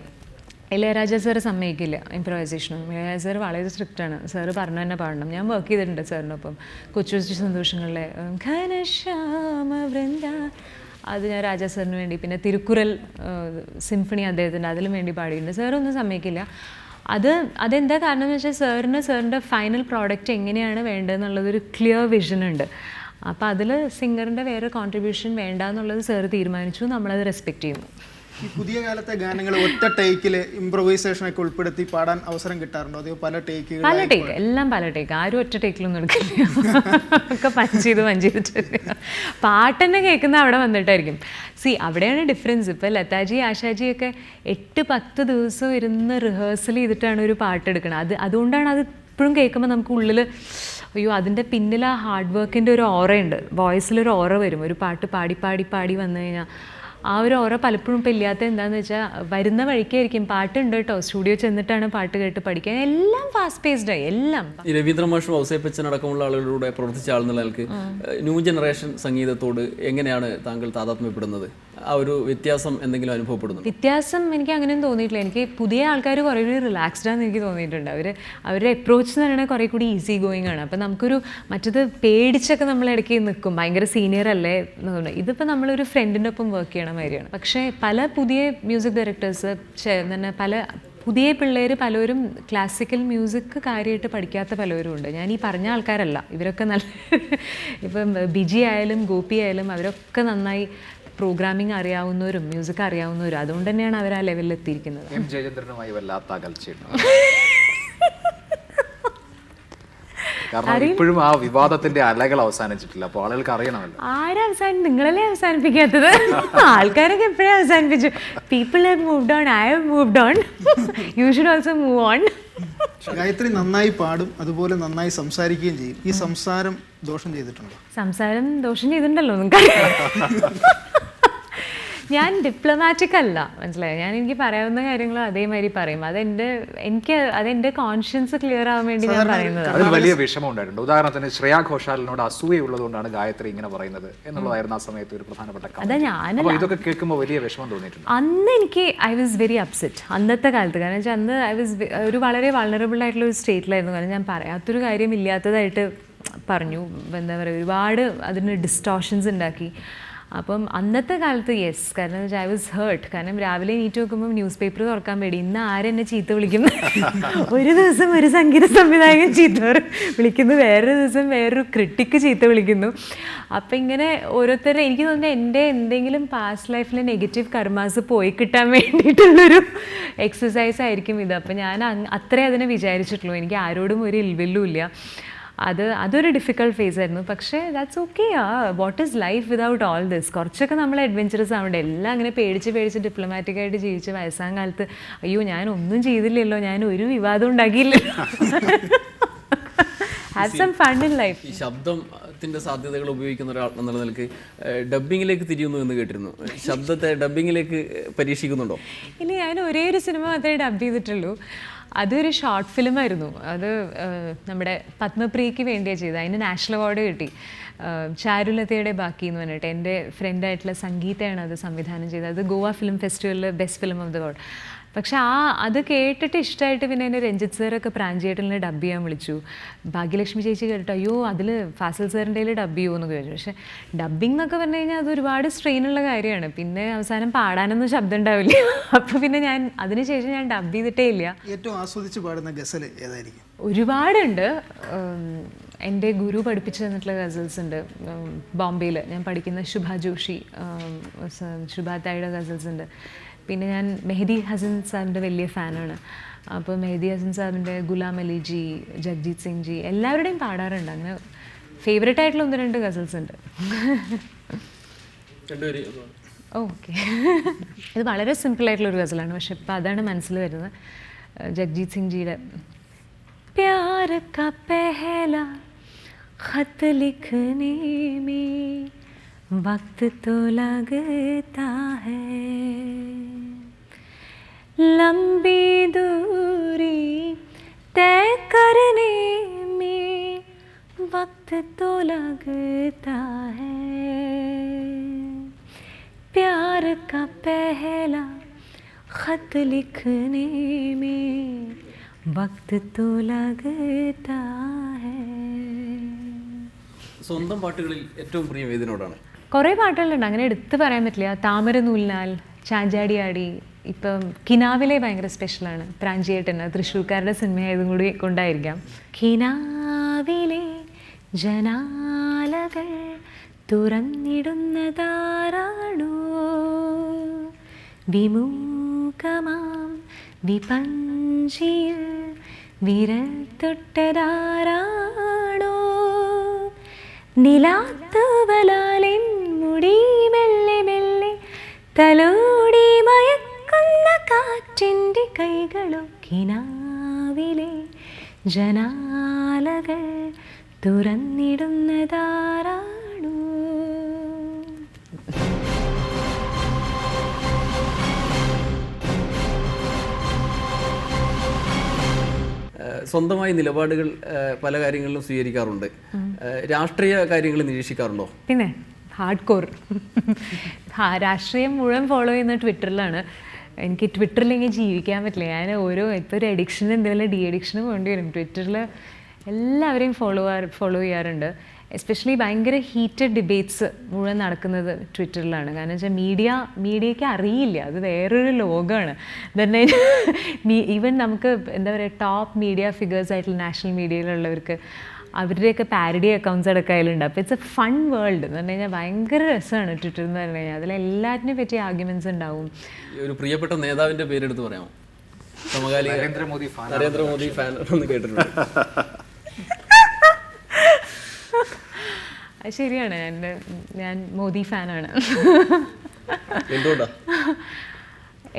Speaker 2: ഇളയരാജ സാറ് സമ്മതിക്കില്ല ഇംപ്രവൈസേഷനും ഇളയരാജ സാർ വളരെ സ്ട്രിക്റ്റ് ആണ്. സാറ് പറഞ്ഞു തന്നെ പാടണം. ഞാൻ വർക്ക് ചെയ്തിട്ടുണ്ട് സാറിനൊപ്പം കൊച്ചു കൊച്ചു സന്തോഷങ്ങളിലെ ഘനശ്യാമ വൃന്ദ. അത് ഞാൻ രാജാ സാറിന് വേണ്ടി പിന്നെ തിരുക്കുറൽ സിംഫണി അദ്ദേഹത്തിന്റെ അതിലും വേണ്ടി പാടിയിട്ടുണ്ട്. സാറൊന്നും സമ്മതിക്കില്ല. അത് അതെന്താ കാരണം എന്ന് വെച്ചാൽ സാറിന് സാറിന്റെ ഫൈനൽ പ്രോഡക്റ്റ് എങ്ങനെയാണ് വേണ്ടതെന്നുള്ളതൊരു ക്ലിയർ വിഷൻ ഉണ്ട്. അപ്പോൾ അതിൽ സിംഗറിന്റെ വേറെ കോൺട്രിബ്യൂഷൻ വേണ്ട എന്നുള്ളത് സാർ തീരുമാനിച്ചു നമ്മളത് റെസ്പെക്റ്റ് ചെയ്യുന്നു.
Speaker 4: ഈ പുതിയ കാലത്തെ ഗാനങ്ങൾ ഒറ്റ ടേക്കിൽ ഇംപ്രൊവൈസേഷൻ ഒക്കെ ഉൾപ്പെടുത്തി പാടാൻ അവസരം കിട്ടാറുണ്ടോ? അതോ പല ടേക്ക്
Speaker 2: പല ടേക്ക് എല്ലാം പല ടേക്ക്. ആരും ഒറ്റ ടേക്കിലൊന്നും എടുക്കില്ല. ഒക്കെ പഞ്ച് ചെയ്ത് പഞ്ച് ചെയ്തിട്ട് പാട്ടെന്നെ കേൾക്കുന്ന അവിടെ വന്നിട്ടായിരിക്കും. സി അവിടെയാണ് ഡിഫറൻസ് ഇപ്പോൾ ലതാജി ആശാജി ഒക്കെ എട്ട് പത്ത് ദിവസം ഇരുന്ന് റിഹേഴ്സൽ ചെയ്തിട്ടാണ് ഒരു പാട്ട് എടുക്കുന്നത് അത് അതുകൊണ്ടാണ് അത് ഇപ്പോഴും കേൾക്കുമ്പോൾ നമുക്ക് ഉള്ളിൽ അയ്യോ അതിന്റെ പിന്നിൽ ആ ഹാർഡ് വർക്കിന്റെ ഒരു ഓറയുണ്ട്. വോയിസിലൊരു ഓറ വരും. ഒരു പാട്ട് പാടി പാടി പാടി വന്നു കഴിഞ്ഞാൽ ആ ഒരു ഓറ പലപ്പോഴും ഇപ്പം ഇല്ലാത്ത എന്താണെന്ന് വെച്ചാൽ വരുന്ന വഴിക്കായിരിക്കും. പാട്ടുണ്ട് കേട്ടോ. സ്റ്റുഡിയോ ചെന്നിട്ടാണ് പാട്ട് കേട്ട് പഠിക്കാൻ. എല്ലാം ഫാസ്റ്റ് പേസ്ഡ് ആയി.
Speaker 1: എല്ലാം. രവീന്ദ്ര മാഷും ഔസേപ്പച്ചൻ അടക്കമുള്ള ആളുകളുടെ പ്രവർത്തിച്ച ആളുകൾക്ക് ന്യൂ ജനറേഷൻ സംഗീതത്തോട് എങ്ങനെയാണ് താങ്കൾ താതാത്മ്യപ്പെടുന്നത്? ഒരു വ്യത്യാസം എന്തെങ്കിലും അനുഭവപ്പെടുന്നു
Speaker 2: വ്യത്യാസം എനിക്ക് അങ്ങനെയൊന്നും തോന്നിയിട്ടില്ല. എനിക്ക് പുതിയ ആൾക്കാർ കുറേ കൂടി റിലാക്സ്ഡ് ആണെന്ന് എനിക്ക് തോന്നിയിട്ടുണ്ട്. അവർ അവരുടെ അപ്രോച്ച് എന്ന് പറയുന്നത് കുറേ കൂടി ഈസി ഗോയിങ് ആണ്. അപ്പം നമുക്കൊരു മറ്റത് പേടിച്ചൊക്കെ നമ്മൾ ഇടയ്ക്ക് നിൽക്കും. ഭയങ്കര സീനിയർ അല്ലേ എന്ന് തോന്നുന്നു. ഇതിപ്പോൾ നമ്മളൊരു ഫ്രണ്ടിന്റെ ഒപ്പം വർക്ക് ചെയ്യണ മാതിരിയാണ്. പക്ഷേ പല പുതിയ മ്യൂസിക് ഡയറക്ടേഴ്സ് തന്നെ പല പുതിയ പിള്ളേർ പലരും ക്ലാസിക്കൽ മ്യൂസിക് കാര്യമായിട്ട് പഠിക്കാത്ത പലരും ഉണ്ട്. ഞാൻ ഈ പറഞ്ഞ ആൾക്കാരല്ല. ഇവരൊക്കെ നല്ല ഇപ്പം ബിജി ആയാലും ഗോപി ആയാലും അവരൊക്കെ നന്നായി പ്രോഗ്രാമിംഗ് അറിയാവുന്നവരും മ്യൂസിക് അറിയാവുന്നവരും അതുകൊണ്ട് തന്നെയാണ് അവർ ആ ലെവലിൽ എത്തിയിരിക്കുന്നത്.
Speaker 3: എം ജയചന്ദ്രനുമായി വല്ലാത്ത അകൽച്ചയുണ്ട്. കാരണം ഇപ്പോഴും ആ വിവാദത്തിന്റെ അലകൾ അവസാനിച്ചിട്ടില്ല. അപ്പോൾ ആളുകൾക്ക് അറിയണമല്ലോ.
Speaker 2: ആരും അവസാനം നിങ്ങളല്ലേ അവസാനിപ്പിക്കാത്തത്? ആൾക്കാരൊക്കെ എപ്പോഴും അവസാനിപ്പിച്ചു? People have moved on I have moved on you should also move on
Speaker 4: Gayathri നന്നായി പാടും അതുപോലെ നന്നായി സംസാരിക്കുകയും ചെയ്യും. ഈ സംസാരം ദോഷം ചെയ്തിട്ടുണ്ടോ?
Speaker 2: സംസാരം ദോഷം ചെയ്തിട്ടുണ്ടല്ലോ നിങ്ങൾക്ക് ഞാൻ ഡിപ്ലോമാറ്റിക് അല്ല മനസ്സിലായോ? ഞാൻ എനിക്ക് പറയാവുന്ന കാര്യങ്ങൾ അതേമാതിരി പറയും. അതെന്റെ എനിക്ക് അതെന്റെ കോൺഷ്യൻസ് ക്ലിയർ ആവാൻ വേണ്ടി ഞാൻ പറയുന്നത്
Speaker 3: അതിൽ വലിയ വിഷമം ഉണ്ടായിട്ടുണ്ട്. ഉദാഹരണത്തിന് ശ്രേയാ ഘോഷാലിനോട് അസൂയുള്ളതുകൊണ്ടാണ് ഗായത്രി ഇങ്ങനെ പറയുന്നത് എന്നുള്ളതായിരുന്നു ആ സമയത്ത് ഒരു പ്രധാനപ്പെട്ട
Speaker 2: അതാ ഞാൻ
Speaker 3: ഇതൊക്കെ കേൾക്കുമ്പോൾ വലിയ വിഷമം തോന്നിയിട്ടുണ്ട്.
Speaker 2: അന്ന് എനിക്ക് ഐ വാസ് വെരി അപ്സെറ്റ് അന്നത്തെ കാലത്ത്. കാരണം വെച്ചാൽ അന്ന് ഐ വാസ് ഒരു വളരെ വളരബിൾ ആയിട്ടുള്ള ഒരു സ്റ്റേറ്റിലായിരുന്നു കാരണം ഞാൻ പറയാത്തൊരു കാര്യം ഇല്ലാത്തതായിട്ട് പറഞ്ഞു. എന്താ പറയുക ഒരുപാട് അതിന് ഡിസ്റ്റോഷൻസ് ഉണ്ടാക്കി. അപ്പം അന്നത്തെ കാലത്ത് യെസ് കാരണം ഐ വാസ് ഹേർട്ട് കാരണം രാവിലെ നീറ്റ് നോക്കുമ്പോൾ ന്യൂസ് പേപ്പർ തുറക്കാൻ വേണ്ടി ഇന്ന് ആരെന്നെ ചീത്ത വിളിക്കുന്നു? ഒരു ദിവസം ഒരു സംഗീത സംവിധായകൻ ചീത്ത വിളിക്കുന്നു. വേറൊരു ദിവസം വേറൊരു ക്രിട്ടിക്ക് ചീത്ത വിളിക്കുന്നു. അപ്പം ഇങ്ങനെ ഓരോരുത്തരുടെ എനിക്ക് തോന്നുന്നത് എന്റെ എന്തെങ്കിലും പാസ്റ്റ് ലൈഫിലെ നെഗറ്റീവ് കർമാസ് പോയി കിട്ടാൻ വേണ്ടിയിട്ടുള്ളൊരു എക്സസൈസ് ആയിരിക്കും ഇത്. അപ്പം ഞാൻ അത്രേ അതിനെ വിചാരിച്ചിട്ടുള്ളൂ. എനിക്ക് ആരോടും ഒരു ഇൽവെല്ലും ഇല്ല അത് അതൊരു ഡിഫിക്കൾട്ട് ഫേസ് ആയിരുന്നു. പക്ഷേ ദാറ്റ്സ് ഓക്കെ ആ what is life without all this കുറച്ചൊക്കെ നമ്മൾ അഡ്വഞ്ചറസ് ആവണ്ടേ. എല്ലാം അങ്ങനെ പേടിച്ച് പേടിച്ച് ഡിപ്ലോമാറ്റിക്കായിട്ട് ജീവിച്ച് വയസ്സാം കാലത്ത് അയ്യോ ഞാൻ ഒന്നും ചെയ്തില്ലല്ലോ. ഞാൻ ഒരു വിവാദം ഉണ്ടാക്കിയില്ലല്ലോ. ലൈഫ്
Speaker 1: ഈ ശബ്ദത്തിന്റെ സാധ്യതകൾ ഉപയോഗിക്കുന്ന ഒരാൾ എന്നുള്ള നിലയ്ക്ക് ഡബിങ്ങിലേക്ക് തിരിയുന്നു എന്ന് കേട്ടിരുന്നു. ശബ്ദത്തെ ഡബിങ്ങിലേക്ക് പരീക്ഷിക്കുന്നുണ്ടോ?
Speaker 2: ഇല്ല ഞാൻ ഒരേ ഒരു സിനിമ മാത്രമേ ഡബ് ചെയ്തിട്ടുള്ളൂ. അതൊരു ഷോർട്ട് ഫിലിമായിരുന്നു അത് നമ്മുടെ പത്മപ്രിയയ്ക്ക് വേണ്ടിയാണ് ചെയ്തത്. അതിന് നാഷണൽ അവാർഡ് കിട്ടി. ചാരുലതയുടെ ബാക്കി എന്ന് പറഞ്ഞിട്ട് എന്റെ ഫ്രണ്ടായിട്ടുള്ള സംഗീതയാണ് അത് സംവിധാനം ചെയ്തത്. അത് ഗോവ ഫിലിം ഫെസ്റ്റിവലിൽ best film of the world പക്ഷെ ആ അത് കേട്ടിട്ട് ഇഷ്ടമായിട്ട് പിന്നെ എന്നെ രഞ്ജിത്ത് സാറൊക്കെ പ്രാഞ്ചേട്ടലിനെ ഡബ് ചെയ്യാൻ വിളിച്ചു. ഭാഗ്യലക്ഷ്മി ചേച്ചി കേട്ടോ അയ്യോ അതിൽ ഫാസിൽ സാറിന്റെ ഡബ് ചെയ്യുമോ എന്ന് ചോദിച്ചു പക്ഷേ ഡബ്ബിംഗ് എന്നൊക്കെ പറഞ്ഞു കഴിഞ്ഞാൽ അത് ഒരുപാട് സ്ട്രെയിനുള്ള കാര്യമാണ്. പിന്നെ അവസാനം പാടാനൊന്നും ശബ്ദം ഉണ്ടാവില്ല. അപ്പോൾ പിന്നെ ഞാൻ അതിനുശേഷം ഞാൻ ഡബ് ചെയ്തിട്ടേ ഇല്ല.
Speaker 4: ഏറ്റവും ആസ്വദിച്ച് പാടുന്ന ഗസൽ ഏതായിരിക്കും?
Speaker 2: ഒരുപാടുണ്ട്. എന്റെ ഗുരു പഠിപ്പിച്ചു തന്നിട്ടുള്ള ഗസൽസ് ഉണ്ട്. ബോംബെയിൽ ഞാൻ പഠിക്കുന്ന ശുഭ ജോഷി ശുഭാത്തായുടെ ശുഭ തായുടെ ഗസൽസ് ഉണ്ട്. പിന്നെ ഞാൻ മെഹദി ഹസൻ സാറിൻ്റെ വലിയ ഫാനാണ് അപ്പോൾ മെഹദി ഹസൻ സാറിൻ്റെ ഗുലാം അലി ജി ജഗ്ജീത് സിംഗ് ജി എല്ലാവരുടെയും പാടാറുണ്ട് അങ്ങനെ ഫേവറേറ്റ് ആയിട്ടുള്ള ഒന്ന് രണ്ട് ഗസൽസ് ഉണ്ട്
Speaker 1: രണ്ടുപേരും
Speaker 2: ഓക്കെ ഇത് വളരെ സിമ്പിൾ ആയിട്ടുള്ള ഒരു ഗസലാണ് പക്ഷെ ഇപ്പം അതാണ് മനസ്സിൽ വരുന്നത് ഏഹ് ജഗ്ജീത് സിംഗ് ജിയുടെ प्यार का पहला खत लिखने में वक्त तो लगता है लंबी दूरी तय करने में वक्त तो लगता है प्यार का पहला खत लिखने में वक्त तो लगता है
Speaker 1: സ്വന്തം പാട്ടുകളിൽ ഏറ്റവും പ്രിയം ഏതിനോടാണ്
Speaker 2: കുറേ പാട്ടുകളുണ്ട്. അങ്ങനെ എടുത്തു പറയാൻ പറ്റില്ല. താമര നൂലിനാൽ ചാഞ്ചാടിയാടി ഇപ്പം കിനാവിലെ ഭയങ്കര സ്പെഷ്യലാണ് പ്രാഞ്ചിയേട്ടൻ അത് തൃശ്ശൂർക്കാരുടെ സിനിമയായതും കൂടി കൊണ്ടായിരിക്കാം. കിനാവിലെ ജനാലകൾ തുറന്നിടുന്നതാരാണോ വിമൂകമാം വിപഞ്ചിയിൽ വിരൽ തൊട്ടതാരാണോ നിലാത്തവലാലിൻ കിനാവിലെ ജനാലകൾ തുറന്നിടുന്നതാരാണു?
Speaker 1: സ്വന്തമായി നിലപാടുകൾ പല കാര്യങ്ങളിലും സ്വീകരിക്കാറുണ്ട്. രാഷ്ട്രീയ കാര്യങ്ങൾ നിരീക്ഷിക്കാറുണ്ടോ?
Speaker 2: പിന്നെ ഹാർഡ് കോർ രാഷ്ട്രീയം മുഴുവൻ ഫോളോ ചെയ്യുന്ന ട്വിറ്ററിലാണ് എനിക്ക് ട്വിറ്ററിലെങ്കിൽ ജീവിക്കാൻ പറ്റില്ല. ഞാൻ ഓരോ ഇപ്പോൾ ഒരു അഡിക്ഷൻ എന്തെങ്കിലും ഡി അഡിക്ഷന് വേണ്ടി വരും. ട്വിറ്ററിൽ എല്ലാവരെയും ഫോളോ ഫോളോ ചെയ്യാറുണ്ട്. എസ്പെഷ്യലി ഭയങ്കര ഹീറ്റഡ് ഡിബേറ്റ്സ് മുഴുവൻ നടക്കുന്നത് ട്വിറ്ററിലാണ് കാരണം വെച്ചാൽ മീഡിയ മീഡിയയ്ക്ക് അറിയില്ല. അത് വേറൊരു ലോകമാണ് തന്നെ ഈവൻ നമുക്ക് എന്താ പറയുക ടോപ്പ് മീഡിയ ഫിഗേഴ്സ് ആയിട്ടുള്ള നാഷണൽ മീഡിയയിലുള്ളവർക്ക് അവരുടെയൊക്കെ പാരഡി അക്കൗണ്ട്സ് അടക്കം അതിലുണ്ട് അപ്പോൾ ഇറ്റ്സ് എ ഫൺ വേൾഡ് എന്ന് പറഞ്ഞു കഴിഞ്ഞാൽ ഭയങ്കര രസമാണ് ട്വിറ്റർ എന്ന് പറഞ്ഞു കഴിഞ്ഞാൽ. അതിലെല്ലാറ്റിനെ പറ്റി ആർഗ്യുമെന്റ്സ് ഉണ്ടാവും.
Speaker 1: ഒരു പ്രിയപ്പെട്ട നേതാവിന്റെ പേരെടുത്ത് പറയാമോ? സമകാലിക
Speaker 3: നരേന്ദ്രമോദി ഫാൻ
Speaker 1: നരേന്ദ്രമോദി ഫാൻ എന്ന് കേട്ടിട്ടുണ്ട്.
Speaker 2: അത് ശരിയാണ്. എന്റെ ഞാൻ മോദി ഫാനാണ്
Speaker 1: എന്തുകൊണ്ടാണ്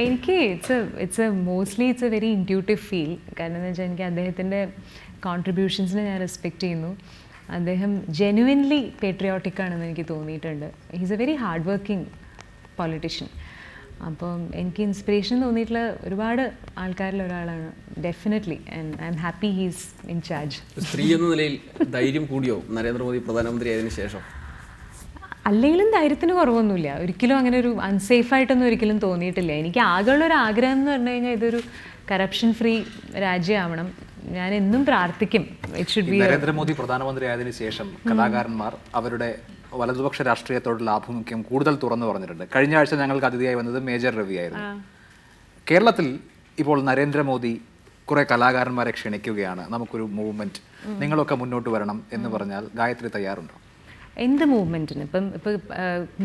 Speaker 2: എനിക്ക് it's a it's a mostly it's a very intuitive feel കാരണം എന്ന് വെച്ചാൽ എനിക്ക് അദ്ദേഹത്തിന്റെ കോൺട്രിബ്യൂഷൻസിനെ ഞാൻ റെസ്പെക്റ്റ് ചെയ്യുന്നു. അദ്ദേഹം ജെനുവിൻലി പേട്രിയോട്ടിക് ആണെന്ന് എനിക്ക് തോന്നിയിട്ടുണ്ട്. He's a very hard working politician അപ്പം എനിക്ക് ഇൻസ്പിറേഷൻ തോന്നിയിട്ടുള്ള ഒരുപാട് ആൾക്കാരിൽ ഒരാളാണ്. Definitely and I'm happy he's in charge
Speaker 1: സ്ത്രീ എന്ന നിലയിൽ ധൈര്യം കൂടിയോ? നരേന്ദ്രമോദി പ്രധാനമന്ത്രി ആയതിനു ശേഷം?
Speaker 2: അല്ലെങ്കിലും ധൈര്യത്തിന് കുറവൊന്നുമില്ല. ഒരിക്കലും അങ്ങനെ ഒരു അൺസേഫായിട്ടൊന്നും ഒരിക്കലും തോന്നിയിട്ടില്ല. എനിക്ക് ആകെയുള്ള ഒരു ആഗ്രഹം എന്ന് പറഞ്ഞു കഴിഞ്ഞാൽ ഇതൊരു കറപ്ഷൻ ഫ്രീ രാജ്യമാവണം. ഞാൻ എന്നും പ്രാർത്ഥിക്കും ഇറ്റ് ഷുഡ് ബി
Speaker 3: നരേന്ദ്രമോദി പ്രധാനമന്ത്രി ആയതിനു ശേഷം കലാകാരന്മാർ അവരുടെ വലതുപക്ഷ രാഷ്ട്രീയത്തോടുള്ള ആഭിമുഖ്യം കൂടുതൽ തുറന്നു പറഞ്ഞിട്ടുണ്ട്. കഴിഞ്ഞ ആഴ്ച ഞങ്ങൾക്ക് അതിഥിയായി വന്നത് മേജർ രവി ആയിരുന്നു. കേരളത്തിൽ ഇപ്പോൾ നരേന്ദ്രമോദി കുറെ കലാകാരന്മാരെ ക്ഷണിക്കുകയാണ്. നമുക്കൊരു മൂവ്മെന്റ് നിങ്ങളൊക്കെ മുന്നോട്ട് വരണം എന്ന് പറഞ്ഞാൽ ഗായത്രി തയ്യാറുണ്ടോ?
Speaker 2: എന്ത് മൂവ്മെന്റിന് ഇപ്പം ഇപ്പൊ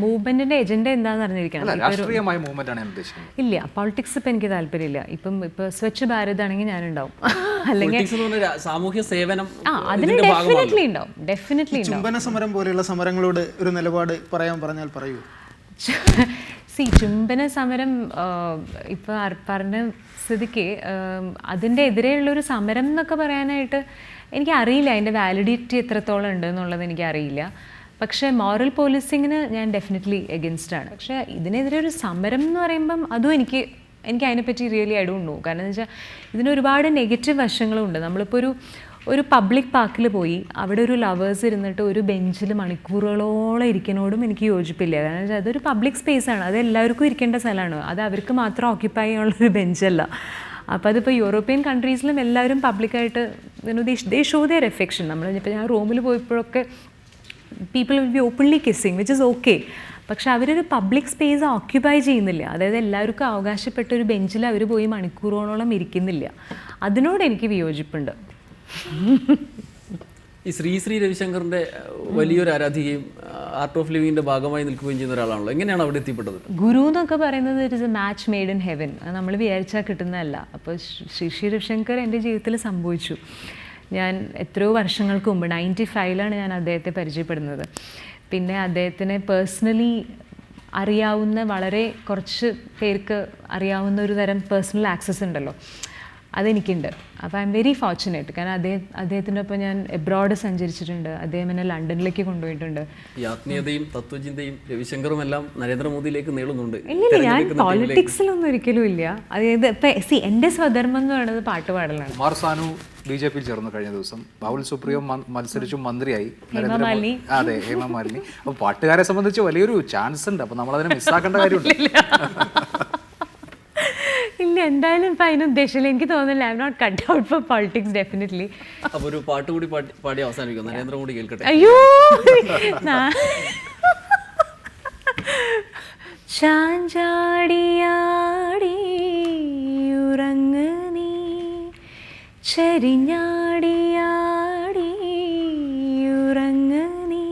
Speaker 2: മൂവ്മെന്റിന്റെ എജൻഡ എന്താന്ന് അറിഞ്ഞിരിക്കണം.
Speaker 3: മൂവ്മെന്റ് ആണ് ഞാൻ ഉദ്ദേശിക്കുന്നത്.
Speaker 2: ഇല്ല പൊളിറ്റിക്സ് ഇപ്പൊ എനിക്ക് താല്പര്യമില്ല. ഇപ്പം ഇപ്പൊ സ്വച്ഛ് ഭാരത് ആണെങ്കിൽ ഞാനുണ്ടാവും. അല്ലെങ്കിൽ
Speaker 1: സാമൂഹ്യ സേവനം
Speaker 2: ആ അതിന് ഡെഫിനറ്റ്ലി ഉണ്ടാവും. ഡെഫിനറ്റ്ലി ഉണ്ടാവും.
Speaker 4: ചുംബന സമരം പോലെയുള്ള സമരങ്ങളോട് ഒരു നിലപാട് പറയാൻ പറഞ്ഞാൽ പറയൂ.
Speaker 2: സി ചുംബന സമരം ഇപ്പോൾ പറഞ്ഞ സ്ഥിതിക്ക് അതിന്റെ അതിന്റെ എതിരെയുള്ളൊരു സമരം എന്നൊക്കെ പറയാനായിട്ട് എനിക്കറിയില്ല. അതിന്റെ വാലിഡിറ്റി എത്രത്തോളം ഉണ്ട് എന്നുള്ളത് എനിക്കറിയില്ല. പക്ഷേ മോറൽ പോലീസിങ്ങിന് ഞാൻ ഡെഫിനറ്റ്ലി എഗൻസ്റ്റ് ആണ്. പക്ഷേ ഇതിനെതിരെ ഒരു സമരം എന്ന് പറയുമ്പം അതും എനിക്ക് എനിക്ക് അതിനെപ്പറ്റി റിയലി ഐ ഡോണ്ട് നോ കാരണം എന്ന് വെച്ചാൽ ഇതിന് ഒരുപാട് നെഗറ്റീവ് വശങ്ങളുണ്ട്. നമ്മളിപ്പോൾ ഒരു ഒരു പബ്ലിക് പാർക്കിൽ പോയി അവിടെ ഒരു ലവേഴ്സ് ഇരുന്നിട്ട് ഒരു ബെഞ്ചിൽ മണിക്കൂറുകളോളം ഇരിക്കുന്നതോടും എനിക്ക് യോജിപ്പില്ല. കാരണം വെച്ചാൽ അതൊരു പബ്ലിക് സ്പേസ് ആണ്. അത് എല്ലാവർക്കും ഇരിക്കേണ്ട സ്ഥലമാണ്. അത് അവർക്ക് മാത്രം ഓക്യുപ്പൈ ചെയ്യാനുള്ളൊരു ബെഞ്ചല്ല അപ്പോൾ അതിപ്പോൾ യൂറോപ്യൻ കൺട്രീസിലും എല്ലാവരും പബ്ലിക്കായിട്ട് ദേ ഷോ ദിയർ എഫെക്ഷൻ നമ്മൾ ഇപ്പോൾ ഞാൻ റൂമിൽ പോയപ്പോഴൊക്കെ people will be openly kissing which is okay പക്ഷെ അവരൊരു പബ്ലിക് സ്പേസ് ഓക്യുപ്പൈ ചെയ്യുന്നില്ല. അതായത് എല്ലാവർക്കും അവകാശപ്പെട്ട ഒരു ബെഞ്ചിൽ അവർ പോയി മണിക്കൂറോളം ഇരിക്കുന്നില്ല. അതിനോട് എനിക്ക് വിയോജിപ്പുണ്ട്.
Speaker 1: ഈ ശ്രീ ശ്രീ രവിശങ്കറിന്റെ വലിയൊരു ആരാധികയും ആർട്ട് ഓഫ് ലിവിങ്ങിന്റെ ഭാഗമായി നിൽക്കുകയും ചെയ്യുന്ന ഒരാളാണല്ലോ. എങ്ങനെയാണ് അവിടെ എത്തിപ്പെട്ടത്?
Speaker 2: ഗുരു എന്നൊക്കെ പറയുന്നത് it is a match made in heaven നമ്മൾ വിചാരിച്ചാൽ കിട്ടുന്നതല്ല. അപ്പോൾ ശ്രീ ശ്രീ രവിശങ്കർ എന്റെ ജീവിതത്തിൽ സംഭവിച്ചു. ഞാൻ എത്രയോ വർഷങ്ങൾക്ക് മുമ്പ് നയന്റി ഫൈവിലാണ് ഞാൻ അദ്ദേഹത്തെ പരിചയപ്പെടുന്നത്. പിന്നെ അദ്ദേഹത്തിനെ പേഴ്സണലി അറിയാവുന്ന വളരെ കുറച്ച് പേർക്ക് അറിയാവുന്ന ഒരു തരം പേഴ്സണൽ ആക്സസ് ഉണ്ടല്ലോ. അതെനിക്കുണ്ട്. അപ്പോൾ ഐ എം വെരി ഫോർച്ചുനേറ്റ് കാരണം അദ്ദേഹം അദ്ദേഹത്തിന്റെ ഒപ്പം ഞാൻ എബ്രോഡ് സഞ്ചരിച്ചിട്ടുണ്ട്. അദ്ദേഹം എന്നെ ലണ്ടനിലേക്ക് കൊണ്ടുപോയിട്ടുണ്ട്.
Speaker 1: ഈ ആത്മീയതയും തത്വചിന്തയും രവിശങ്കറും എല്ലാം നരേന്ദ്രമോദിയിലേക്ക് നീളുന്നുണ്ട്.
Speaker 2: ഇല്ലില്ല ഞാൻ. പോളിറ്റിക്സിലൊന്നും ഒരിക്കലും ഇല്ല. അതായത് ഇപ്പം സി എന്റെ സ്വധർമ്മം എന്ന് പറയുന്നത് പാട്ട് പാടലാണ്.
Speaker 3: ബി ജെ പിയിൽ ചേർന്നു കഴിഞ്ഞ ദിവസം. ബാബുൽ സുപ്രിയോ മത്സരിച്ചു മന്ത്രിയായി.
Speaker 2: നരേന്ദ്രമോദി
Speaker 3: അതെ ഹേമ മാലിനി. അപ്പൊ പാട്ടുകാരെ സംബന്ധിച്ച് വലിയൊരു ചാൻസ് ഉണ്ട്. അപ്പൊ നമ്മൾ അതിനെ മിസ്സാക്കേണ്ട കാര്യമുണ്ട്.
Speaker 2: ഇല്ല. എന്തായാലും ഇപ്പം അതിന് ഉദ്ദേശമില്ല. എനിക്ക് തോന്നുന്നില്ല. I'm not cut out for politics definitely
Speaker 1: അപ്പൊ ഒരു പാട്ട് കൂടി പാടി അവസാനിക്കും നരേന്ദ്രമോദി കേൾക്കട്ടെ.
Speaker 2: അയ്യോ! നാ- ചരിഞ്ഞാടിയാടി ഉറങ്ങ് നീ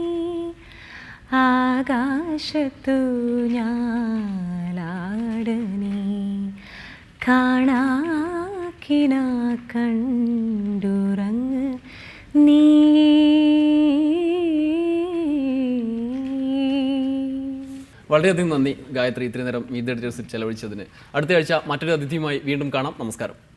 Speaker 2: ആകാശത്തു ഞാലാട് നീ കാണാക്കിന കണ്ടുറങ്ങ് നീ.
Speaker 1: വളരെയധികം നന്ദി ഗായത്രി. ഇത്രയും നേരം മീതെടുത്ത് ചെലവഴിച്ചതിന്. അടുത്ത ആഴ്ച മറ്റൊരു അതിഥിയുമായി വീണ്ടും കാണാം. നമസ്കാരം.